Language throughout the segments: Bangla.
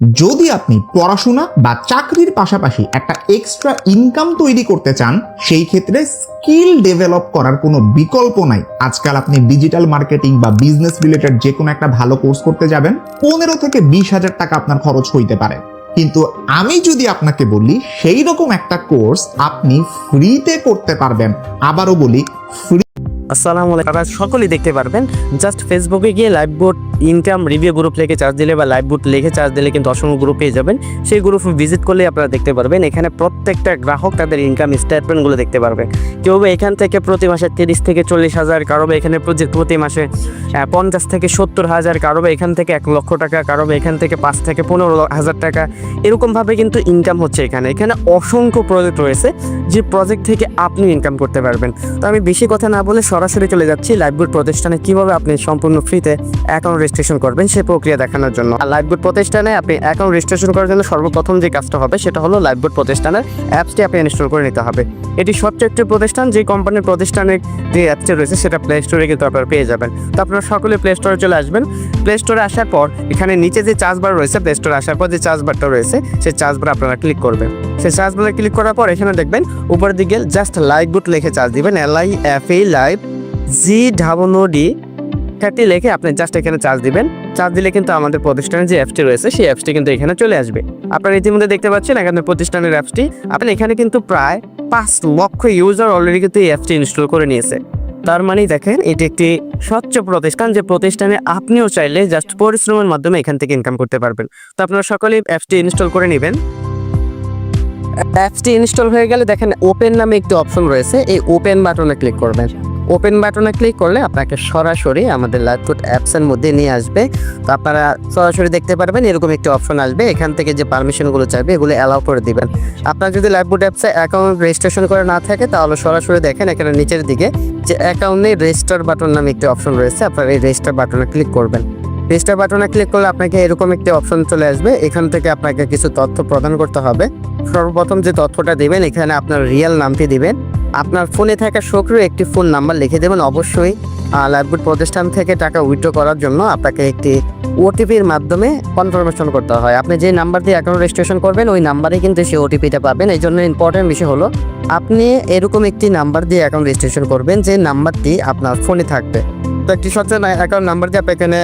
যদি আপনি পড়াশোনা বা চাকরির পাশাপাশি একটা এক্সট্রা ইনকাম তৈরি করতে চান, সেই ক্ষেত্রে স্কিল ডেভেলপ করার কোনো বিকল্প নাই। আজকাল আপনি ডিজিটাল মার্কেটিং বা বিজনেস রিলেটেড যে কোনো একটা ভালো কোর্স করতে যাবেন, পনেরো থেকে বিশ হাজার টাকা আপনার খরচ হইতে পারে। কিন্তু আমি যদি আপনাকে বলি, সেই রকম একটা কোর্স আপনি ফ্রিতে করতে পারবেন। আবারও বলি ফ্রি আসসালামু আলাইকুম। সকলেই দেখতে পারবেন জাস্ট ফেসবুকে গিয়ে live bot income review group লিখে চার্জ দিলে বা লাইভ বোট লিখে চার্জ দিলে কিন্তু অসংখ্য গ্রুপ পেয়ে যাবেন। সেই গ্রুপ ভিজিট করলে আপনারা দেখতে পারবেন। এখানে প্রত্যেকটা গ্রাহক তাদের ইনকাম স্টেটমেন্টগুলো দেখতে পারবে। কেউ এখান থেকে প্রতি মাসে তিরিশ থেকে চল্লিশ হাজার, কারও এখানে প্রতি- মাসে পঞ্চাশ থেকে সত্তর হাজার, কারও এখান থেকে এক লক্ষ টাকা, কারও এখান থেকে পাঁচ থেকে পনেরো হাজার টাকা। এরকমভাবে কিন্তু ইনকাম হচ্ছে এখানে। এখানে অসংখ্য প্রজেক্ট রয়েছে যে প্রজেক্ট থেকে আপনি ইনকাম করতে পারবেন। তো আমি বেশি কথা না বলে সরাসরি চলে যাচ্ছি। লাইভগুড প্রতিষ্ঠানে কীভাবে আপনি সম্পূর্ণ ফ্রিতে অ্যাকাউন্ট রেজিস্ট্রেশন করবেন, সেই প্রক্রিয়া দেখানোর জন্য। আর লাইভগুড প্রতিষ্ঠানে আপনি অ্যাকাউন্ট রেজিস্ট্রেশন করার জন্য সর্বপ্রথম যে কাজটা হবে, সেটা হলো লাইভগুড প্রতিষ্ঠানের অ্যাপসটি আপনি ইনস্টল করে নিতে হবে। এটি সবচেয়ে একটি প্রতিষ্ঠান, যে কোম্পানির প্রতিষ্ঠানের যে অ্যাপসটি রয়েছে, সেটা প্লে স্টোরে কিন্তু আপনারা পেয়ে যাবেন। তো আপনারা সকলে প্লে স্টোরে চলে আসবেন। প্লে স্টোরে আসার পর, এখানে নিচে যে চার্জ বার রয়েছে প্লে স্টোরে আসার পর যে চার্জ বারটা রয়েছে, সেই চার্জ বার আপনারা ক্লিক করবেন। সেই চার্জ বারে ক্লিক করার পর, এখানে দেখবেন উপরের দিকে জাস্ট লাইভ বুট লিখে চার্জ দিবেন L I F A live G double D thirty লিখে আপনি জাস্ট এখানে চার্জ দিবেন। চার্জ দিলে কিন্তু আমাদের প্রতিষ্ঠানের যে অ্যাপসটি রয়েছে, সেই অ্যাপসটি কিন্তু এখানে চলে আসবে। আপনারা ইতিমধ্যে দেখতে পাচ্ছেন এখানে প্রতিষ্ঠানের অ্যাপসটি আপনি এখানে কিন্তু প্রায় পাঁচ লক্ষ ইউজার অলরেডি কিন্তু এই অ্যাপসটি ইনস্টল করে নিয়েছে। তার মানে দেখেন, এটি একটি স্বচ্ছ প্রতিষ্ঠান। যে প্রতিষ্ঠানে আপনিও চাইলে জাস্ট পরিশ্রমের মাধ্যমে এখান থেকে ইনকাম করতে পারবেন। তো আপনারা সকলেই অ্যাপসটি ইনস্টল করে নেবেন। অ্যাপসটি ইনস্টল হয়ে গেলে দেখেন ওপেন নামে একটি অপশন রয়েছে। এই ওপেন বাটনে ক্লিক করবেন। ওপেন বাটনে ক্লিক করলে আপনাকে সরাসরি আমাদের লাইভকুট অ্যাপসের মধ্যে নিয়ে আসবে। তো আপনারা সরাসরি দেখতে পারবেন, এরকম একটি অপশন আসবে। এখান থেকে যে পারমিশনগুলো চাইবে, এগুলো অ্যালাউ করে দিবেন। আপনার যদি লাইভকুট অ্যাপসে অ্যাকাউন্ট রেজিস্ট্রেশন করে না থাকে, তাহলে সরাসরি দেখেন এখানে নিচের দিকে যে অ্যাকাউন্টে রেজিস্টার বাটন নামে একটি অপশন রয়েছে। আপনারা এই রেজিস্টার বাটনে ক্লিক করবেন। রেজিস্টার বাটনে ক্লিক করলে আপনাকে এরকম একটি অপশন চলে আসবে। এখান থেকে আপনাকে কিছু তথ্য প্রদান করতে হবে। সর্বপ্রথম যে তথ্যটা দেবেন, এখানে আপনার রিয়েল নামটি দিবেন। আপনার ফোনে থাকা সক্রিয় একটি ফোন নাম্বার লিখে দেবেন অবশ্যই। লাইভগুড প্রতিষ্ঠান থেকে টাকা উইথড্র করার জন্য আপনাকে একটি ওটিপির মাধ্যমে কনফার্মেশন করতে হয়। আপনি যে নাম্বার দিয়ে অ্যাকাউন্ট রেজিস্ট্রেশন করবেন, ওই নাম্বারে কিন্তু সেই ওটিপিটা পাবেন। এই জন্য ইম্পর্টেন্ট বিষয় হলো, আপনি এরকম একটি নাম্বার দিয়ে অ্যাকাউন্ট রেজিস্ট্রেশন করবেন, যে নাম্বারটি আপনার ফোনে থাকবে। তো একটি সচেতন অ্যাকাউন্ট নাম্বার দিয়ে আপনি এখানে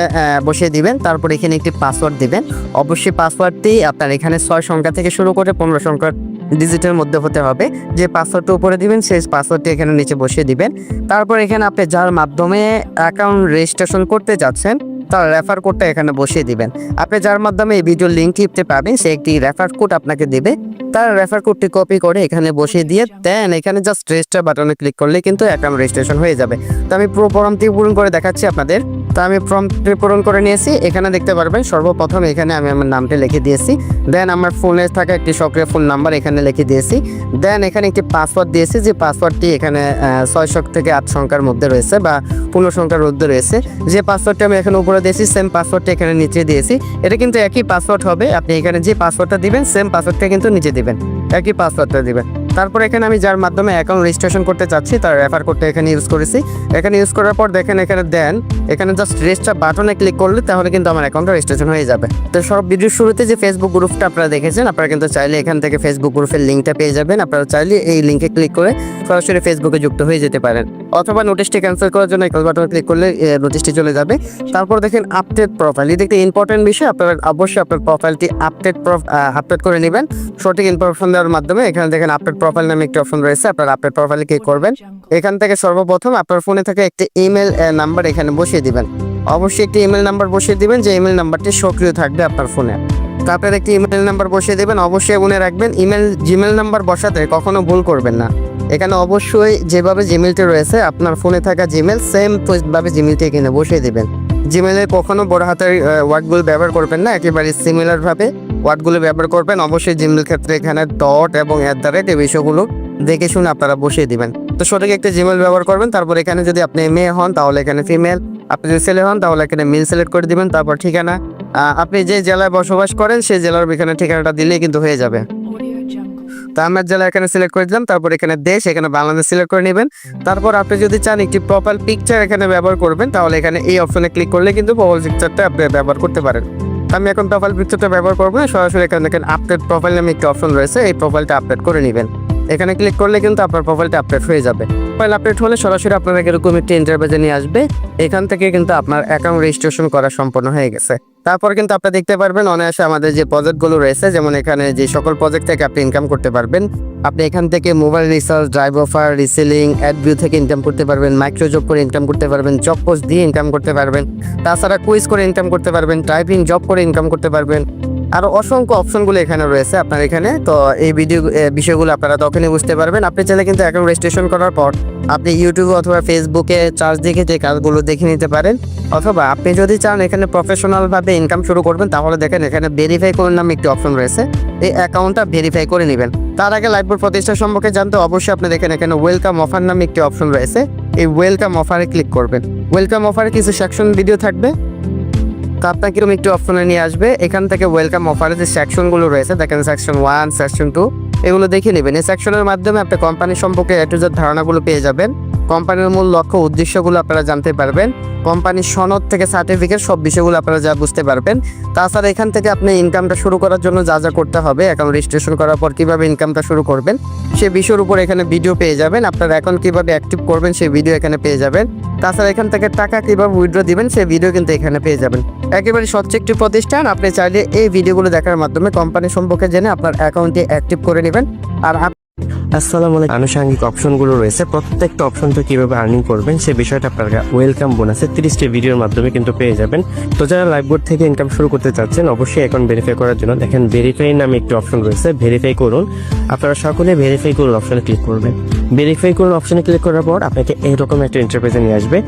বসিয়ে দিবেন। তারপর এখানে একটি পাসওয়ার্ড দিবেন। অবশ্যই পাসওয়ার্ডটি আপনার এখানে ছয় সংখ্যা থেকে শুরু করে পনেরো সংখ্যার ডিজিটের মধ্যে হতে হবে। যে পাসওয়ার্ডটা উপরে দিবেন, সেই পাসওয়ার্ডটি এখানে নিচে বসিয়ে দিবেন। তারপর এখানে আপনি যার মাধ্যমে অ্যাকাউন্ট রেজিস্ট্রেশন করতে যাচ্ছেন, তার রেফার কোডটা এখানে বসিয়ে দিবেন। আপনি যার মাধ্যমে এই ভিডিও লিঙ্ক টিপতে পাবেন সে একটি রেফার কোড আপনাকে দিবে। তার রেফার কোডটি কপি করে এখানে বসিয়ে দিয়ে দেন এখানে জাস্ট রেজিস্টার বাটনে ক্লিক করলে কিন্তু অ্যাকাউন্ট রেজিস্ট্রেশন হয়ে যাবে। তো আমি পুরো ফর্মটি পূরণ করে দেখাচ্ছি আপনাদের। তো আমি ফর্মটি পূরণ করে নিয়েছি। এখানে দেখতে পারবেন, সর্বপ্রথম এখানে আমি আমার নামটি লিখে দিয়েছি। দেন আমার ফোনে থাকা একটি সক্রিয় ফোন নাম্বার এখানে লিখে দিয়েছি। দেন এখানে একটি পাসওয়ার্ড দিয়েছি, যে পাসওয়ার্ডটি এখানে ছয় শক থেকে আট সংখ্যার মধ্যে রয়েছে বা পনেরো সংখ্যার মধ্যে রয়েছে। যে পাসওয়ার্ডটি আমি এখানে উপরে দিয়েছি সেম পাসওয়ার্ডটি এখানে নিচে দিয়েছি। এটা কিন্তু একই পাসওয়ার্ড হবে। আপনি এখানে যে পাসওয়ার্ডটা দিবেন সেম পাসওয়ার্ডটা কিন্তু নিচে দিবেন। একই পাসওয়ার্ডটা দিবেন। তারপর এখানে আমি যার মাধ্যমে অ্যাকাউন্ট রেজিস্ট্রেশন করতে চাচ্ছি, তার রেফার করতে এখানে ইউজ করেছি। এখানে ইউজ করার পর দেখেন এখানে দেন, এখানে জাস্ট রেজিস্টার বাটনে ক্লিক করলে তাহলে কিন্তু আমার অ্যাকাউন্টটা রেজিস্ট্রেশন হয়ে যাবে। তো সব ভিডিওর শুরুতে যে ফেসবুক গ্রুপটা আপনারা দেখেছেন, আপনারা কিন্তু চাইলে এখান থেকে ফেসবুক গ্রুপের লিঙ্কটা পেয়ে যাবেন। আপনারা চাইলে এই লিঙ্কে ক্লিক করে সরাসরি ফেসবুকে যুক্ত হয়ে যেতে পারেন। অথবা নোটিশটি ক্যান্সেল করার জন্য একাল বাটনে ক্লিক করলে নোটিশটি চলে যাবে। তারপর দেখেন আপডেট প্রোফাইল এটা একটা ইম্পর্টেন্ট বিষয়, আপনারা অবশ্যই আপনার প্রোফাইলটি আপডেট আপডেট করে নেবেন। সঠিক ইনফরমেশন দেওয়ার মাধ্যমে এখানে দেখেন আপডেট প্রোফাইল নামে একটি অপশন রয়েছে আপনার আপডেট প্রোফাইলে ক্লিক করবেন। এখান থেকে সর্বপ্রথম আপনার ফোনে থাকা একটি ইমেল নাম্বার এখানে বসিয়ে দিবেন। অবশ্যই একটি ইমেল নাম্বার বসিয়ে দিবেন যে ইমেল নাম্বারটি সক্রিয় থাকবে আপনার ফোনে তো আপনার একটি ইমেল নাম্বার বসিয়ে দেবেন অবশ্যই মনে রাখবেন। ইমেল জিমেল নাম্বার বসাতে কখনো ভুল করবেন না। এখানে অবশ্যই যেভাবে জিমেলটি রয়েছে আপনার ফোনে থাকা জিমেল সেম ভাবে জিমেলটি এখানে বসিয়ে দেবেন। জিমেলে কখনো বড় হাতের ওয়ার্ডগুলো ব্যবহার করবেন না একেবারে সিমিলার ভাবে। ওয়ার্ডগুলো ব্যবহার করবেন। অবশ্যই জিমেল ক্ষেত্রে এখানে ডট এবং অ্যাট দ্য রেট এই বিষয়গুলো দেখে শুনে আপনারা বসিয়ে দিবেন। তো সঠিক একটা জিমেল ব্যবহার করবেন। তারপর এখানে যদি আপনি মেয়ে হন তাহলে এখানে ফিমেল আপনি যদি ছেলে হন তাহলে এখানে মিল সিলেক্ট করে দিবেন। তারপর ঠিকানা আপনি যে জেলায় বসবাস করেন সেই জেলার এখানে ঠিকানাটা দিলেই কিন্তু হয়ে যাবে। তো আমার জেলা এখানে সিলেক্ট করে দিলাম তারপর এখানে দেশ এখানে বাংলাদেশ সিলেক্ট করে নেবেন। তারপর আপনি যদি চান একটি প্রপার পিকচার এখানে ব্যবহার করবেন তাহলে এখানে এই অপশনে ক্লিক করলে কিন্তু প্রোফাইল পিকচারটা আপনি ব্যবহার করতে পারেন। আমি এখন প্রোফাইল পিকচারটা ব্যবহার করব। সরাসরি এখানে দেখেন আপডেট প্রোফাইল নামে একটি অপশন রয়েছে। এই প্রোফাইলটা আপডেট করে নেবেন। এখানে ক্লিক করলে কিন্তু আপনার প্রোফাইলটা আপডেট হয়ে যাবে। প্রোফাইল আপডেট হলে সরাসরি আপনার এরকম একটি ইন্টারভেজে নিয়ে আসবে। এখান থেকে কিন্তু আপনার অ্যাকাউন্ট রেজিস্ট্রেশন করা সম্পন্ন হয়ে গেছে। তারপর কিন্তু আপনি দেখতে পারবেন অনায়াসে আমাদের যে প্রজেক্টগুলো রয়েছে, যেমন এখানে যে সকল প্রজেক্ট থেকে আপনি ইনকাম করতে পারবেন, আপনি এখান থেকে mobile recharge drive offer reselling ad view থেকে ইনকাম করতে পারবেন মাইক্রো জব করে ইনকাম করতে পারবেন জব পোস্ট দিয়ে ইনকাম করতে পারবেন। তাছাড়া কুইজ করে ইনকাম করতে পারবেন টাইপিং জব করে ইনকাম করতে পারবেন। আরও অসংখ্য অপশনগুলো এখানে রয়েছে আপনার এখানে। তো এই ভিডিও বিষয়গুলো আপনারা তখনই বুঝতে পারবেন। আপনি চাইলে কিন্তু অ্যাকাউন্ট রেজিস্ট্রেশন করার পর আপনি ইউটিউব অথবা ফেসবুকে চার্জ দেখে যে কাজগুলো দেখে নিতে পারেন। অথবা আপনি যদি চান এখানে প্রফেশনালভাবে ইনকাম শুরু করবেন, তাহলে দেখেন এখানে ভেরিফাই করার নামে একটি অপশন রয়েছে। এই অ্যাকাউন্টটা ভেরিফাই করে নেবেন। তার আগে লাইভবোর্ড প্রতিষ্ঠা সম্পর্কে জানতে অবশ্যই আপনি দেখেন এখানে ওয়েলকাম অফার নামে একটি অপশন রয়েছে। এই ওয়েলকাম অফারে ক্লিক করবেন। ওয়েলকাম অফারে কিছু সেকশন ভিডিও থাকবে। তো আপনাকে এরকম একটু অপশনে নিয়ে আসবে? এখান থেকে ওয়েলকাম অফারের যে সেকশনগুলো রয়েছে, দেখেন সেকশন ওয়ান সেকশন টু এগুলো দেখে নেবেন। এই সেকশনের মাধ্যমে আপনি কোম্পানি সম্পর্কে এ টু ধারণাগুলো পেয়ে যাবেন। কোম্পানির মূল লক্ষ্য উদ্দেশ্যগুলো আপনারা জানতে পারবেন। কোম্পানির সনদ থেকে সার্টিফিকেট সব বিষয়গুলো আপনারা যা বুঝতে পারবেন। তাছাড়া এখান থেকে আপনি ইনকামটা শুরু করার জন্য যা যা করতে হবে অ্যাকাউন্ট রেজিস্ট্রেশন করার পর কীভাবে ইনকামটা শুরু করবেন সেই বিষয়ের উপর এখানে ভিডিও পেয়ে যাবেন। আপনার অ্যাকাউন্ট কীভাবে অ্যাক্টিভ করবেন, সেই ভিডিও এখানে পেয়ে যাবেন। তাছাড়া এখান থেকে টাকা কীভাবে উইথড্র দিবেন, সেই ভিডিও কিন্তু এখানে পেয়ে যাবেন। একেবারে স্বচ্ছ একটি প্রতিষ্ঠান, আপনি চাইলে এই ভিডিওগুলো দেখার মাধ্যমে কোম্পানি সম্পর্কে জেনে আপনার অ্যাকাউন্টটি অ্যাক্টিভ করে নেবেন। আর আসসালামু আলাইকুম। আনুষঙ্গিক অপশনগুলো রয়েছে। প্রত্যেকটা অপশন তো কীভাবে আর্নিং করবেন, সে বিষয়টা আপনারা ওয়েলকাম বোনাসের তিরিশটি ভিডিওর মাধ্যমে কিন্তু পেয়ে যাবেন। তো যারা লাইভ বোর্ড থেকে ইনকাম শুরু করতে চাচ্ছেন, অবশ্যই অ্যাকাউন্ট ভেরিফাই করার জন্য দেখেন ভেরিফাই নামে একটি অপশন রয়েছে ভেরিফাই করুন। আপনারা সকলে ভেরিফাই করুন অপশনে ক্লিক করবেন। ভেরিফাই করুন অপশনে ক্লিক করার পর আপনাকে এরকম একটা ইন্টারফেসে নিয়ে আসবে।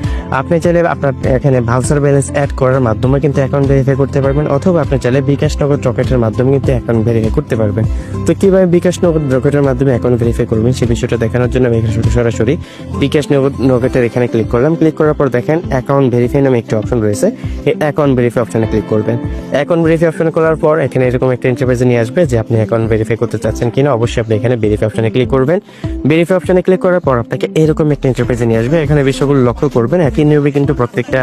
আপনি চাইলে আপনার এখানে ভাউচার ব্যালেন্স অ্যাড করার মাধ্যমে কিন্তু অ্যাকাউন্ট ভেরিফাই করতে পারবেন, অথবা আপনি চাইলে বিকাশ নগদ রকেটের মাধ্যমে কিন্তু অ্যাকাউন্ট ভেরিফাই করতে পারবেন। তো কীভাবে বিকাশ নগদ রকেটের মাধ্যমে অ্যাকাউন্ট ভেরিফাই করবেন। সেই বিষয়টা দেখানোর জন্য আমি এখানে সরাসরি বিকাশ নগদ নগদের এখানে ক্লিক করলাম। ক্লিক করার পর দেখেন অ্যাকাউন্ট ভেরিফাই নামে একটি অপশন রয়েছে। এই অ্যাকাউন্ট ভেরিফাই অপশনে ক্লিক করবেন। অ্যাকাউন্ট ভেরিফাই অপশনে করার পর এখানে এরকম একটা ইন্টারফেসে নিয়ে আসবে যে আপনি অ্যাকাউন্ট ভেরিফাই করতে চাচ্ছেন কিনা, অবশ্যই আপনি এখানে ভেরিফাই অপশনে ক্লিক করবেন। ভেরিফাই অপশনে ক্লিক করার পর আপনাকে এরকম একটা ইন্টারফেসে নিয়ে আসবে। এখানে বিষয়গুলো লক্ষ্য করবেন। একই নিয়মে কিন্তু প্রত্যেকটা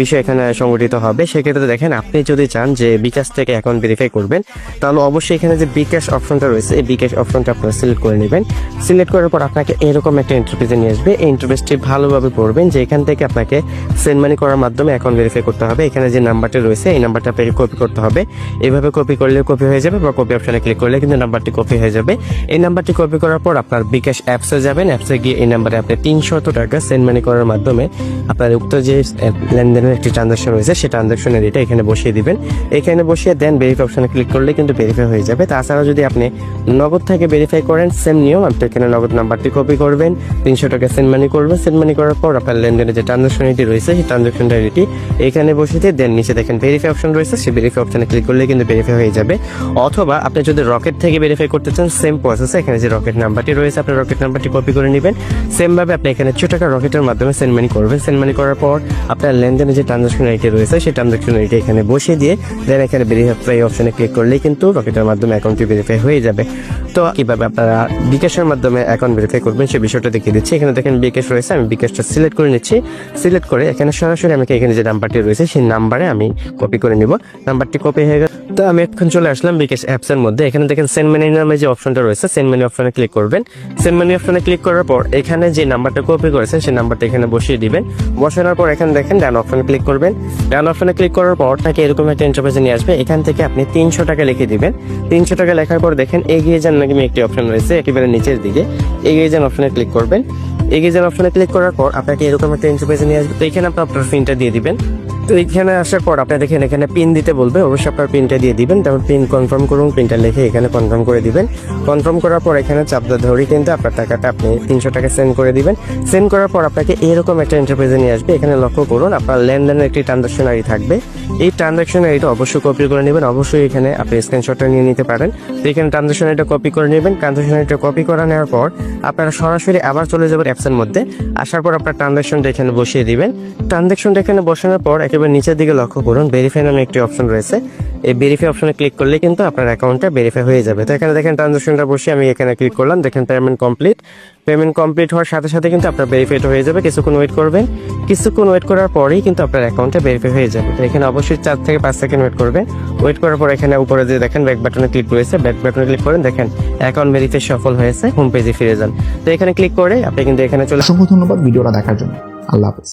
বিষয় এখানে সংগঠিত হবে। সেক্ষেত্রে দেখেন আপনি যদি চান যে বিকাশ থেকে অ্যাকাউন্ট ভেরিফাই করবেন, তাহলে অবশ্যই এখানে যে বিকাশ অপশনটা রয়েছে, এই বিকাশ অপশনটা আপনারা সিলেক্ট করে নেবেন। সিলেক্ট করার পর আপনাকে এরকম একটা ইন্টারফেসে নিয়ে আসবে। এই ইন্টারফেসটি ভালোভাবে পড়বেন যে এখান থেকে আপনাকে সেন্ড মানি করার মাধ্যমে অ্যাকাউন্ট ভেরিফাই করতে হবে। এখানে যে নাম্বারটা রয়েছে, এই নাম্বারটা আপনাকে কপি করতে হবে। এইভাবে কপি করলে কপি হয়ে যাবে বা কপি অপশনে ক্লিক করলে কিন্তু নাম্বারটি কপি হয়ে যাবে। এই নাম্বারটি কপি করার পর আপনার বিকাশ অ্যাপসে যাবেন। অ্যাপসে গিয়ে এই নাম্বারে আপনি তিনশত টাকা সেন্ড মানি করার মাধ্যমে আপনার উক্ত যে লেনদেনের একটি ট্রানজাকশন রয়েছে, সেই ট্রানজাকশনের এটা এখানে বসিয়ে দিবেন। এখানে বসিয়ে দেন ভেরিফাই অপশনে ক্লিক করলে কিন্তু ভেরিফাই হয়ে যাবে। তাছাড়া যদি আপনি নগদ থেকে ভেরিফাই করেন সেম নিয়ম, আপনি এখানে নগদ নাম্বারটি কপি করবেন, তিনশো টাকা সেন্ড মানি করবেন সেন্ড মানি করার পর আপনার লেনদেনের যে ট্রানজাকশন আইডি রয়েছে, সেই ট্রানজাকশন আইডিটি এখানে দিয়ে দেন, নিচে দেখেন ভেরিফাই অপশন রয়েছে, সেই ভেরিফাই অপশনে ক্লিক করলে কিন্তু ভেরিফাই হয়ে যাবে। অথবা আপনি যদি রকেট থেকে ভেরিফাই করতে চান সেম প্রসেসে এখানে যে রকেট নাম্বারটি রয়েছে আপনার রকেট নাম্বারটি কপি করে নেবেন। সেম ভাবে আপনি এখানে ছোট টাকা রকেটের মাধ্যমে সেন্ড মানি করবেন। সেন্ড মানি করার পর আপনার লেনদেনের যে ট্রানজাকশন আইডি রয়েছে, সেই ট্রানজাকশন আইডি এখানে বসিয়ে দিয়ে দেন এখানে ভেরিফাই অপশনে ক্লিক করলেই কিন্তু রকেটের মাধ্যমে অ্যাকাউন্টটি ভেরিফাই হয়ে যাবে। তো কীভাবে আপনারা বিকাশের মাধ্যমে অ্যাকাউন্ট ভেরিফাই করবেন সেই বিষয়টা দেখিয়ে দিচ্ছি। এখানে দেখেন বিকাশ রয়েছে, আমি বিকাশটা সিলেক্ট করে নিচ্ছি। সিলেক্ট করে এখানে সরাসরি আমাকে এখানে যে নাম্বারটি রয়েছে, সেই নাম্বারে আমি কপি করে নিব। নাম্বারটি কপি হয়ে গেল। তো আমি এখন চলে আসলাম বিকাশ অ্যাপস এর মধ্যে। এখানে দেখেন সেন্ড মানি নামে যে অপশনটা রয়েছে সেন্ড মানি অপশনে ক্লিক করবেন। সেন্ড মানি অপশনে ক্লিক করার পর এখানে যে নাম্বারটা কপি করেছেন, সেই নাম্বারটা এখানে বসিয়ে দিবেন। বসানোর পর এখানে দেখেন ডান অপশনে ক্লিক করবেন। ডান অপশনে ক্লিক করার পর তাকে এরকম একটা ইন্টারফেসে নিয়ে আসবে। এখান থেকে আপনি তিনশো টাকা লিখে দিবেন। তিনশো টাকা লেখার পর দেখেন এগিয়ে যান নাকি একটি অপশন রয়েছে, একেবারে নিচের দিকে। এগিয়ে যান অপশনে ক্লিক করবেন। এগিয়ে যান অপশনে ক্লিক করার পর আপনাকে এরকম একটা ইন্টারফেসে নিয়ে আসবে। তো এখানে আপনি আপনার পিনটা দিয়ে দিবেন। তো এখানে আসার পর আপনি দেখেন, এখানে পিন দিতে বলবে। অবশ্যই আপনার পিনটা দিয়ে দিবেন। তারপর পিন কনফার্ম করুন পিনটা লিখে এখানে কনফার্ম করে দিবেন। কনফার্ম করার পর এখানে চাপটা ধরে কিন্তু আপনার টাকাটা আপনি তিনশো টাকা সেন্ড করে দিবেন। সেন্ড করার পর আপনাকে এরকম একটা ইন্টারপ্রাইজে নিয়ে আসবে। এখানে লক্ষ্য করুন, আপনার লেনদেনের একটি ট্রানজাকশন আইডি থাকবে। এই ট্রানজাকশন আইডিটা অবশ্যই কপি করে নেবেন। অবশ্যই এখানে আপনি স্ক্রিনশটটা নিয়ে নিতে পারেন। তো এখানে ট্রানজাকশন আইডিটা কপি করে নেবেন। ট্রানজাকশন আইডিটা কপি করে নেওয়ার পর আপনারা সরাসরি আবার চলে যাবেন অ্যাপসের মধ্যে। আসার পর আপনার ট্রানজাকশনটা এখানে বসিয়ে দিবেন। ট্রানজাকশনটা এখানে বসানোর পর একেবারে নিচের দিকে লক্ষ্য করুন ভেরিফাই নামে একটি অপশন রয়েছে। এই ভেরিফাই অপশনে ক্লিক করলে কিন্তু আপনার অ্যাকাউন্টটা ভেরিফাই হয়ে যাবে। তো এখানে দেখেন ট্রানজাকশনটা বসে আমি এখানে ক্লিক করলাম। দেখেন পেমেন্ট কমপ্লিট পেমেন্ট কমপ্লিট হওয়ার সাথে সাথে কিন্তু আপনার ভেরিফাইড হয়ে যাবে। কিছুক্ষণ ওয়েট করবেন। কিছুক্ষণ ওয়েট করার পরেই কিন্তু আপনার অ্যাকাউন্টে ভেরিফাই হয়ে যাবে। তো এখানে অবশ্যই চার থেকে পাঁচ সেকেন্ড ওয়েট করবেন। ওয়েট করার পর এখানে উপরে যে দেখেন ব্যাক বাটনে ক্লিক রয়েছে। ব্যাক বাটনে ক্লিক করেন, দেখেন অ্যাকাউন্ট ভেরিফাই সফল হয়েছে হোম পেজে ফিরে যান। তো এখানে ক্লিক করে আপনি কিন্তু এখানে চলে অসংখ্য ধন্যবাদ ভিডিওটা দেখার জন্য। আল্লাহ হাফেজ।